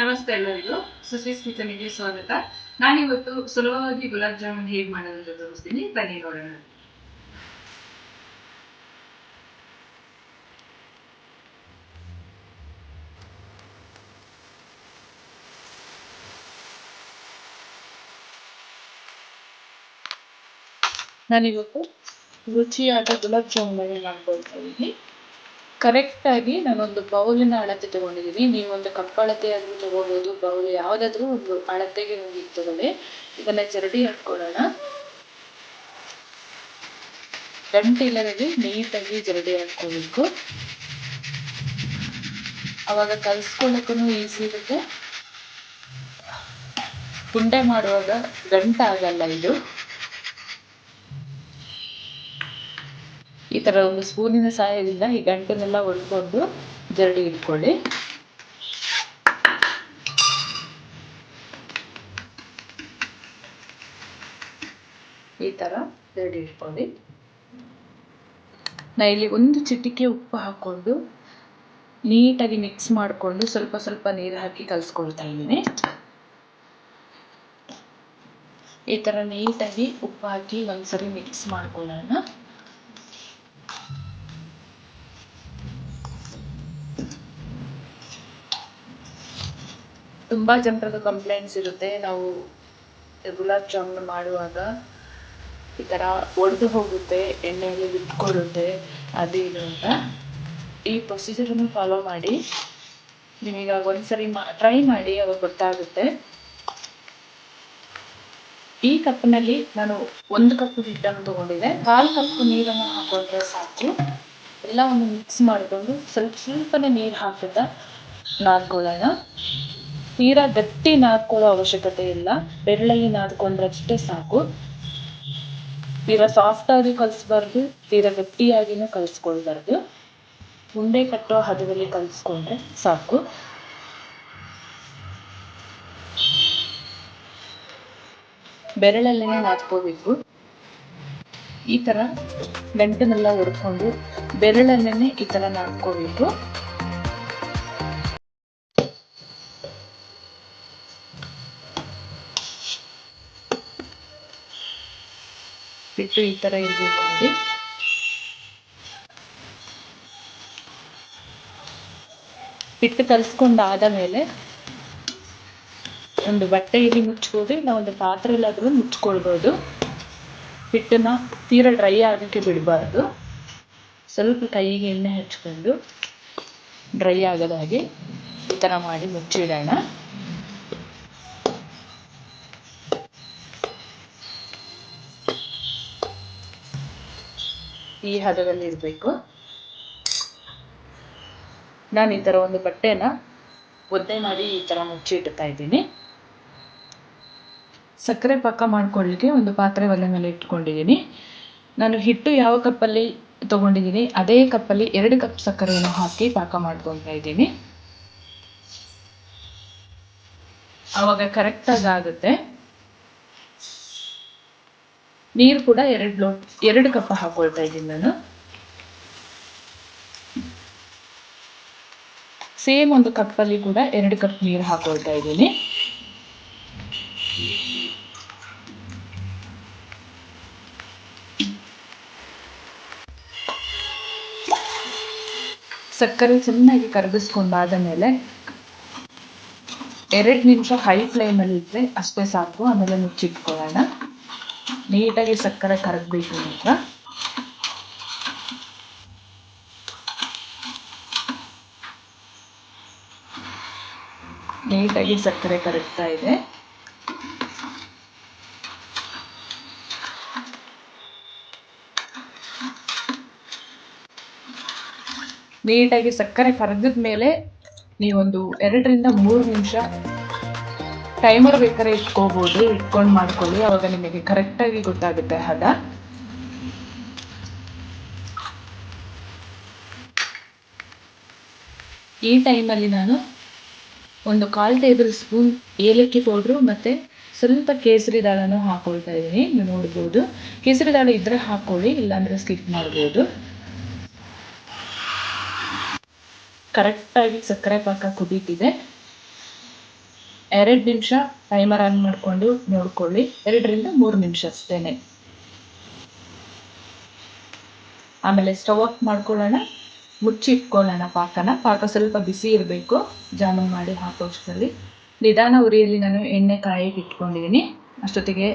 ನಮಸ್ತೆ ಎಲ್ಲರಿಗೂ. ಸುಶೀಸ್ ಕಿಚನ್ಗೆ ಸ್ವಾಗತ. ನಾನಿವತ್ತು ಸುಲಭವಾಗಿ ಗುಲಾಬ್ ಜಾಮೂನ್ ಹೇಗೆ ಮಾಡೋದು ಅಂತ ತೋರಿಸ್ತೀನಿ. ಬನ್ನಿ ನೋಡೋಣ. ನಾನಿವತ್ತು ರುಚಿಯಾದ ಗುಲಾಬ್ ಜಾಮೂನ್ ಮಾಡ್ಕೊಳ್ತಾ ಇದ್ದೀನಿ. ಕರೆಕ್ಟಾಗಿ ನಾನೊಂದು ಬೌಲಿನ ಅಳತೆ ತಗೊಂಡಿದ್ದೀನಿ ನೀವು ಒಂದು ಕಪ್ ಅಳತೆ ಆದರೂ ತಗೋಬೋದು ಬೌಲ್ ಯಾವುದಾದ್ರೂ ಒಂದು ಅಳತೆಗೆ ಹೋಗಿ ತಗೊಳ್ಳಿ ಇದನ್ನ ಜರಡಿ ಹಾಕ್ಕೊಳ್ಳೋಣ. ಗಂಟಿಲ್ಲದೆ ನೀಟಾಗಿ ಜರಡಿ ಹಾಕ್ಕೋಬೇಕು. ಅವಾಗ ಕಲ್ಸ್ಕೊಳ್ಳೋಕ್ಕೂ ಈಸಿ ಇರುತ್ತೆ. ಪುಂಡೆ ಮಾಡುವಾಗ ಗಂಟಾಗಲ್ಲ ಇದು. ಈ ತರ ಒಂದು ಸ್ಪೂನಿನ ಸಹಾಯದಿಂದ ಈ ಗಂಟನ್ನೆಲ್ಲ ಒಡ್ಕೊಂಡು ಜರಡಿ ಇಟ್ಕೊಳ್ಳಿ. ಈ ತರ ಜರಡಿ ಇಟ್ಕೊಳ್ಳಿ. ನಾ ಇಲ್ಲಿ ಒಂದು ಚಿಟಿಕೆ ಉಪ್ಪು ಹಾಕೊಂಡು ನೀಟಾಗಿ ಮಿಕ್ಸ್ ಮಾಡಿಕೊಂಡು ಸ್ವಲ್ಪ ಸ್ವಲ್ಪ ನೀರು ಹಾಕಿ ಕಲಿಸ್ಕೊಳ್ತಾ ಇದ್ದೀನಿ. ಈ ಥರ ನೀಟಾಗಿ ಉಪ್ಪು ಹಾಕಿ ಒಂದ್ಸರಿ ಮಿಕ್ಸ್ ಮಾಡ್ಕೊಳ್ಳೋಣ. ತುಂಬ ಜನರದ್ದು ಕಂಪ್ಲೇಂಟ್ಸ್ ಇರುತ್ತೆ. ನಾವು ಗುಲಾಬ್ ಜಾಮೂನ್ ಮಾಡುವಾಗ ಈ ಥರ ಒಡೆದು ಹೋಗುತ್ತೆ, ಎಣ್ಣೆಯಲ್ಲಿ ಬಿಟ್ಕೊಳ್ಳುತ್ತೆ ಅದು ಇದು ಅಂತ. ಈ ಪ್ರೊಸೀಜರನ್ನು ಫಾಲೋ ಮಾಡಿ. ನಿಮಗೆ ಒಂದ್ಸರಿ ಮಾ ಟ್ರೈ ಮಾಡಿ ಅವಾಗ ಗೊತ್ತಾಗುತ್ತೆ. ಈ ಕಪ್ನಲ್ಲಿ ನಾನು ಒಂದು ಕಪ್ ಹಿಟ್ಟನ್ನು ತಗೊಂಡಿದ್ದೆ. ಕಾಲು ಕಪ್ ನೀರನ್ನು ಹಾಕೊಂಡ್ರೆ ಸಾಕು. ಎಲ್ಲವನ್ನು ಮಿಕ್ಸ್ ಮಾಡಿಕೊಂಡು ಸ್ವಲ್ಪ ಸ್ವಲ್ಪನೇ ನೀರು ಹಾಕುತ್ತಾ ನಾದ್ಕೊಳ್ಳೋಣ ತೀರಾ ಗಟ್ಟಿ ನಾದ್ಕೊಳ್ಳೋ ಅವಶ್ಯಕತೆ ಇಲ್ಲ. ಬೆರಳಲ್ಲಿ ನಾದ್ಕೊಂಡ್ರಷ್ಟೇ ಸಾಕು. ತೀರಾ ಸಾಫ್ಟ್ ಆಗಿ ಕಲಿಸ್ಬಾರ್ದು, ತೀರಾ ಗಟ್ಟಿಯಾಗಿನೂ ಕಲಿಸ್ಕೊಳ್ಬಾರ್ದು. ಉಂಡೆ ಕಟ್ಟೋ ಹದದಲ್ಲಿ ಕಲಿಸ್ಕೊಂಡ್ರೆ ಸಾಕು. ಬೆರಳಲ್ಲೇನೇ ನಾದ್ಕೋಬೇಕು. ಈ ತರ ಗಂಟನೆಲ್ಲ ಹೊಡ್ಕೊಂಡು ಬೆರಳಲ್ಲೇ ಈ ತರ ನಾದ್ಕೋಬೇಕು. ಬಿಟ್ಟು ಈ ತರ ಇರಬೇಕು ನೋಡಿ ಹಿಟ್ಟು ಆದ ಮೇಲೆ ಒಂದು ಬಟ್ಟೆಯಲ್ಲಿ ಮುಚ್ಬೋದು, ಇಲ್ಲ ಒಂದು ಪಾತ್ರೆಯಲ್ಲಾದರೂ ಮುಚ್ಕೊಳ್ಬೋದು. ಹಿಟ್ಟನ್ನ ತೀರಾ ಡ್ರೈ ಆಗಕ್ಕೆ ಬಿಡಬಾರ್ದು. ಸ್ವಲ್ಪ ಕೈಗೆ ಎಣ್ಣೆ ಹಚ್ಕೊಂಡು ಡ್ರೈ ಆಗದ ಹಾಗೆ ಈ ಥರ ಮಾಡಿ ಮುಚ್ಚಿಡೋಣ. ಈ ಹದದಲ್ಲಿ ಇರಬೇಕು. ನಾನು ಈ ಥರ ಒಂದು ಬಟ್ಟೆನ ಒದ್ದೆ ಮಾಡಿ ಈ ಥರ ಮುಚ್ಚಿ ಇಡ್ತಾ ಇದ್ದೀನಿ. ಸಕ್ಕರೆ ಪಾಕ ಮಾಡ್ಕೊಳ್ಳಿಕ್ಕೆ ಒಂದು ಪಾತ್ರೆ ಒಲೆ ಮೇಲೆ ಇಟ್ಕೊಂಡಿದ್ದೀನಿ. ನಾನು ಹಿಟ್ಟು ಯಾವ ಕಪ್ಪಲ್ಲಿ ತಗೊಂಡಿದ್ದೀನಿ, ಅದೇ ಕಪ್ಪಲ್ಲಿ ಎರಡು ಕಪ್ ಸಕ್ಕರೆಯನ್ನು ಹಾಕಿ ಪಾಕ ಮಾಡ್ಕೊತಾ ಇದ್ದೀನಿ. ಆವಾಗ ಕರೆಕ್ಟಾಗಿ ಆಗುತ್ತೆ. ನೀರು ಕೂಡ ಎರಡು ಲೋಟ ಎರಡು ಕಪ್ ಹಾಕೊಳ್ತಾ ಇದ್ದೀನಿ ನಾನು. ಸೇಮ್ ಒಂದು ಕಪ್ಪಲ್ಲಿ ಕೂಡ ಎರಡು ಕಪ್ ನೀರು ಹಾಕೊಳ್ತಾ ಇದ್ದೀನಿ. ಸಕ್ಕರೆ ಚೆನ್ನಾಗಿ ಕರಗಿಸ್ಕೊಂಡಾದ ಮೇಲೆ ಎರಡು ನಿಮಿಷ ಹೈ ಫ್ಲೇಮಲ್ಲಿ ಇದ್ರೆ ಅಷ್ಟೇ ಸಾಕು, ಆಮೇಲೆ ಮುಚ್ಚಿಟ್ಕೊಳ್ಳೋಣ ನೀಟಾಗಿ ಸಕ್ಕರೆ ಕರಗಬೇಕು ಅಂತ ನೀಟಾಗಿ ಸಕ್ಕರೆ ಕರಗ್ತಾ ಇದೆ. ನೀಟಾಗಿ ಸಕ್ಕರೆ ಕರಗಿದ ಮೇಲೆ ನೀವೊಂದು ಎರಡರಿಂದ ಮೂರು ನಿಮಿಷ ಟೈಮರ್ ಬೇಕಾದ್ರೆ ಇಟ್ಕೋಬೋದು, ಇಟ್ಕೊಂಡು ಮಾಡ್ಕೊಳ್ಳಿ. ಅವಾಗ ನಿಮಗೆ ಕರೆಕ್ಟಾಗಿ ಗೊತ್ತಾಗುತ್ತೆ ಹದ. ಈ ಟೈಮಲ್ಲಿ ನಾನು ಒಂದು ಕಾಲು ಟೇಬಲ್ ಸ್ಪೂನ್ ಏಲಕ್ಕಿ ಪೌಡ್ರು ಮತ್ತು ಸ್ವಲ್ಪ ಕೇಸರಿ ದಾಳನೂ ಹಾಕೊಳ್ತಾ ಇದ್ದೀನಿ. ನೀವು ನೋಡ್ಬೋದು. ಕೇಸರಿ ದಾಳ ಇದ್ದರೆ ಹಾಕೊಳ್ಳಿ, ಇಲ್ಲಾಂದರೆ ಸ್ಕಿಪ್ ಮಾಡ್ಬೋದು. ಕರೆಕ್ಟಾಗಿ ಸಕ್ಕರೆ ಪಾಕ ಕುದೀತಿದೆ. ಎರಡು ನಿಮಿಷ ಟೈಮರ್ ಆನ್ ಮಾಡಿಕೊಂಡು ನೋಡ್ಕೊಳ್ಳಿ. ಎರಡರಿಂದ ಮೂರು ನಿಮಿಷ ಅಷ್ಟೇನೆ. ಆಮೇಲೆ ಸ್ಟವ್ ಆಫ್ ಮಾಡ್ಕೊಳ್ಳೋಣ. ಮುಚ್ಚಿಟ್ಕೊಳ್ಳೋಣ ಪಾಕನ. ಪಾಕ ಸ್ವಲ್ಪ ಬಿಸಿ ಇರಬೇಕು. ಜಾಮೂನ್ ಮಾಡಿ ಹಾಕೋಷ್ಟರಲ್ಲಿ ನಿಧಾನ ಉರಿಯಲ್ಲಿ ನಾನು ಎಣ್ಣೆ ಕಾಯಿಗೆ ಇಟ್ಕೊಂಡಿದ್ದೀನಿ. ಅಷ್ಟೊತ್ತಿಗೆ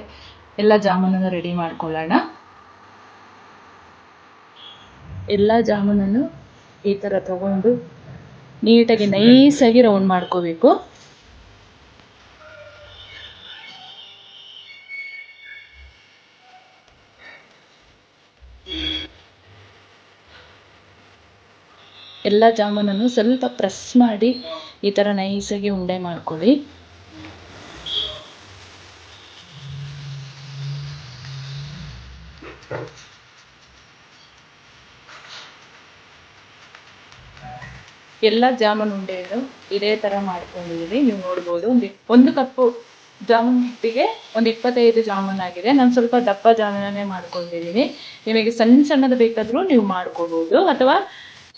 ಎಲ್ಲ ಜಾಮೂನನ್ನು ರೆಡಿ ಮಾಡ್ಕೊಳ್ಳೋಣ. ಎಲ್ಲ ಜಾಮೂನನ್ನು ಈ ಥರ ತಗೊಂಡು ನೀಟಾಗಿ ನೈಸಾಗಿ ರೌಂಡ್ ಮಾಡ್ಕೋಬೇಕು. ಎಲ್ಲ ಜಾಮೂನನ್ನು ಸ್ವಲ್ಪ ಪ್ರೆಸ್ ಮಾಡಿ ಈ ಥರ ನೈಸಾಗಿ ಉಂಡೆ ಮಾಡ್ಕೊಳ್ಳಿ. ಎಲ್ಲ ಜಾಮೂನ್ ಉಂಡೆಗಳು ಇದೇ ಥರ ಮಾಡ್ಕೊಂಡಿದ್ದೀನಿ ನೀವು ನೋಡ್ಬೋದು. ಒಂದು ಒಂದು ಕಪ್ಪು ಜಾಮೂನ್ ಹಿಟ್ಟಿಗೆ ಒಂದು ಇಪ್ಪತ್ತೈದು ಜಾಮೂನ್ ಆಗಿದೆ. ನಾನು ಸ್ವಲ್ಪ ದಪ್ಪ ಜಾಮೂನನ್ನೇ ಮಾಡ್ಕೊಂಡಿದ್ದೀನಿ ನಿಮಗೆ ಸಣ್ಣ ಸಣ್ಣದು ಬೇಕಾದರೂ ನೀವು ಮಾಡ್ಕೋಬೋದು. ಅಥವಾ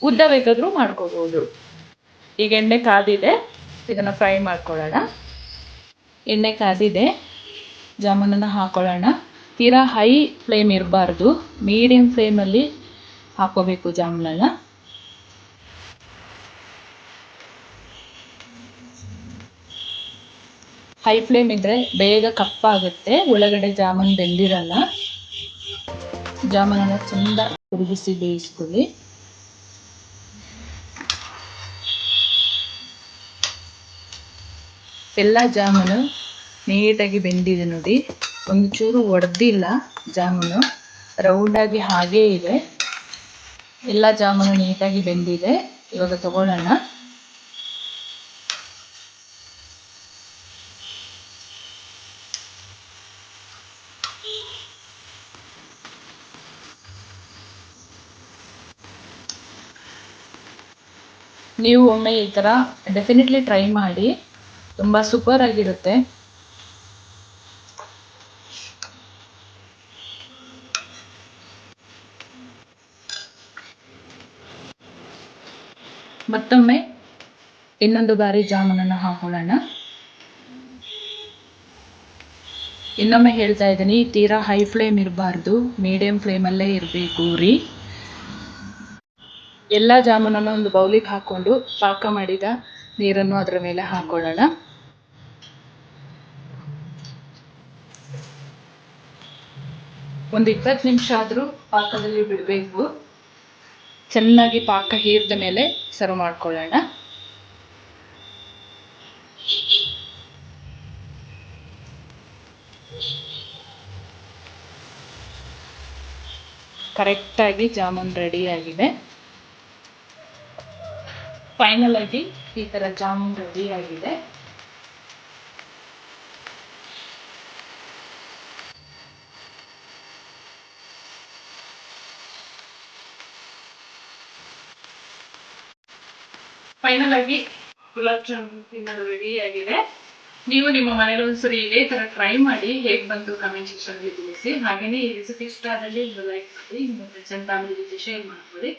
ಉದ್ದ ಬೇಕಾದರೂ ಮಾಡ್ಕೋಬೋದು. ಈಗ ಎಣ್ಣೆ ಕಾದಿದೆ, ಇದನ್ನು ಫ್ರೈ ಮಾಡ್ಕೊಳ್ಳೋಣ. ಎಣ್ಣೆ ಕಾದಿದೆ, ಜಾಮೂನನ್ನು ಹಾಕೊಳ್ಳೋಣ. ತೀರಾ ಹೈ ಫ್ಲೇಮ್ ಇರಬಾರ್ದು. ಮೀಡಿಯಮ್ ಫ್ಲೇಮಲ್ಲಿ ಹಾಕೋಬೇಕು ಜಾಮೂನನ್ನು. ಹೈ ಫ್ಲೇಮ್ ಇದ್ದರೆ ಬೇಗ ಕಪ್ಪಾಗುತ್ತೆ. ಒಳಗಡೆ ಜಾಮೂನ್ ಬೆಂದಿರಲ್ಲ. ಜಾಮೂನನ್ನು ಚೆಂದ ತಿರುಗಿಸಿ ಬೇಯಿಸ್ಕೊಳ್ಳಿ. ಎಲ್ಲ ಜಾಮೂನು ನೀಟಾಗಿ ಬೆಂದಿದೆ ನೋಡಿ. ಒಂಚೂರು ಒಡೆದಿಲ್ಲ ಜಾಮೂನು. ರೌಂಡಾಗಿ ಹಾಗೇ ಇದೆ. ಎಲ್ಲ ಜಾಮೂನು ನೀಟಾಗಿ ಬೆಂದಿದೆ. ಇವಾಗ ತಗೊಳ್ಳೋಣ. ನೀವು ಒಮ್ಮೆ ಈ ಥರ ಡೆಫಿನೆಟ್ಲಿ ಟ್ರೈ ಮಾಡಿ. ತುಂಬ ಸೂಪರ್ ಆಗಿರುತ್ತೆ. ಮತ್ತೊಮ್ಮೆ ಇನ್ನೊಂದು ಬಾರಿ ಜಾಮೂನನ್ನು ಹಾಕೊಳ್ಳೋಣ. ಇನ್ನೊಮ್ಮೆ ಹೇಳ್ತಾ ಇದ್ದೀನಿ ತೀರಾ ಹೈ ಫ್ಲೇಮ್ ಇರಬಾರ್ದು ಮೀಡಿಯಂ ಫ್ಲೇಮಲ್ಲೇ ಇರಬೇಕು ರೀ. ಎಲ್ಲ ಜಾಮೂನನ್ನು ಒಂದು ಬೌಲಿಗೆ ಹಾಕ್ಕೊಂಡು ಪಾಕ ಮಾಡಿದ ನೀರನ್ನು ಅದರ ಮೇಲೆ ಹಾಕೊಳ್ಳೋಣ. ಒಂದು ಇಪ್ಪತ್ತು ನಿಮಿಷ ಆದರೂ ಪಾಕದಲ್ಲಿ ಬಿಡಬೇಕು. ಚೆನ್ನಾಗಿ ಪಾಕ ಹೀರಿದ ಮೇಲೆ ಸರ್ವ್ ಮಾಡ್ಕೊಳ್ಳೋಣ. ಕರೆಕ್ಟಾಗಿ ಜಾಮೂನ್ ರೆಡಿ ಆಗಿದೆ ಫೈನಲ್ ಆಗಿ ಈ ಥರ ಜಾಮೂನ್ ರೆಡಿಯಾಗಿದೆ. ಫೈನಲ್ ಆಗಿ ಗುಲಾಬ್ ಜಾಮೂನ್ ತಿನ್ನೋದು ರೆಡಿ ಆಗಿದೆ. ನೀವು ನಿಮ್ಮ ಮನೇಲಿ ಒಂದ್ಸರಿ ಇದೇ ತರ ಟ್ರೈ ಮಾಡಿ ಹೇಗೆ ಬಂತು ಕಮೆಂಟ್ ಅಲ್ಲಿ ತಿಳಿಸಿ. ಹಾಗೆಯೇ ಈ ರೆಸಿಪಿ ಇಷ್ಟ ಆದಲ್ಲಿ ಲೈಕ್ ಮಾಡಿ, ನಿಮ್ಮ ಫ್ರೆಂಡ್ಸ್ ಅಂಡ್ ಫ್ಯಾಮಿಲಿ ಜೊತೆ ಶೇರ್ ಮಾಡ್ಕೊಳ್ಳಿ.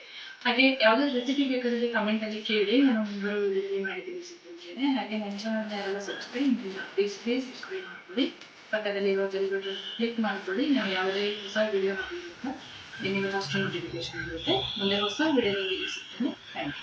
ಹಾಗೆ ಯಾವುದೇ ರೆಸಿಪಿ ಬೇಕಾದಲ್ಲಿ ಕಮೆಂಟ್ ಅಲ್ಲಿ ಕೇಳಿ, ನಾನು ಮುಂಬರು ವಿಡಿಯೋದಲ್ಲಿ ಮಾಡಿ ತಿಳಿಸಿದ್ದೇನೆ ಹಾಗೆ ನನ್ನ ಚಾನಲ್ ಎಲ್ಲ ಸಬ್ಸ್ಕ್ರೈಬ್ ಪ್ಲೀಸ್ ಸಬ್ಸ್ಕ್ರೈಬ್ ಮಾಡ್ಕೊಳ್ಳಿ. ಪಕ್ಕದಲ್ಲಿ ಇರೋ ಬೆಲ್ ಕ್ಲಿಕ್ ಮಾಡ್ಕೊಳ್ಳಿ. ನಾವು ಯಾವುದೇ ಹೊಸ ವಿಡಿಯೋ ಮಾಡಬೇಕು ನಿಮಗೆ ಫಸ್ಟ್ ನೋಟಿಫಿಕೇಶನ್ ಇರುತ್ತೆ. ಮುಂದೆ ಹೊಸ ವಿಡಿಯೋ ತಿಳಿಸುತ್ತೇನೆ ಥ್ಯಾಂಕ್ ಯು